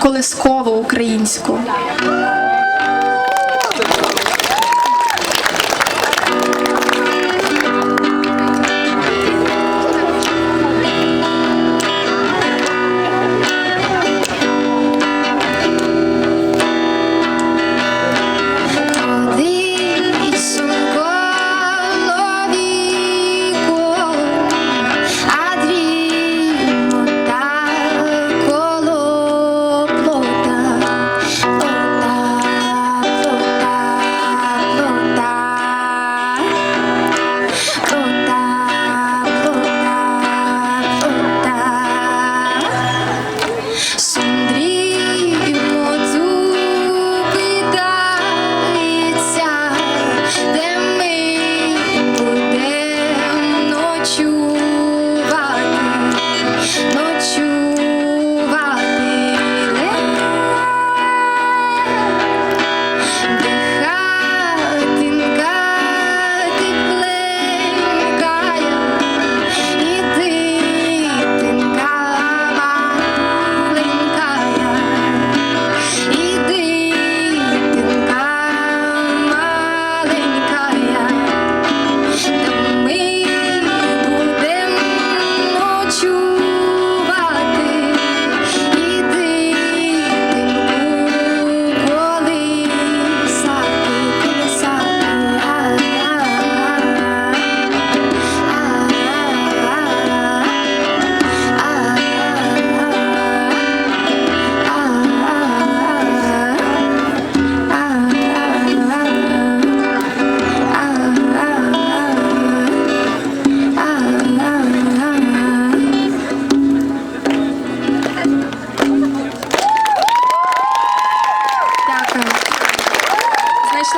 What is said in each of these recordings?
колискову українську.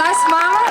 Nice, mama.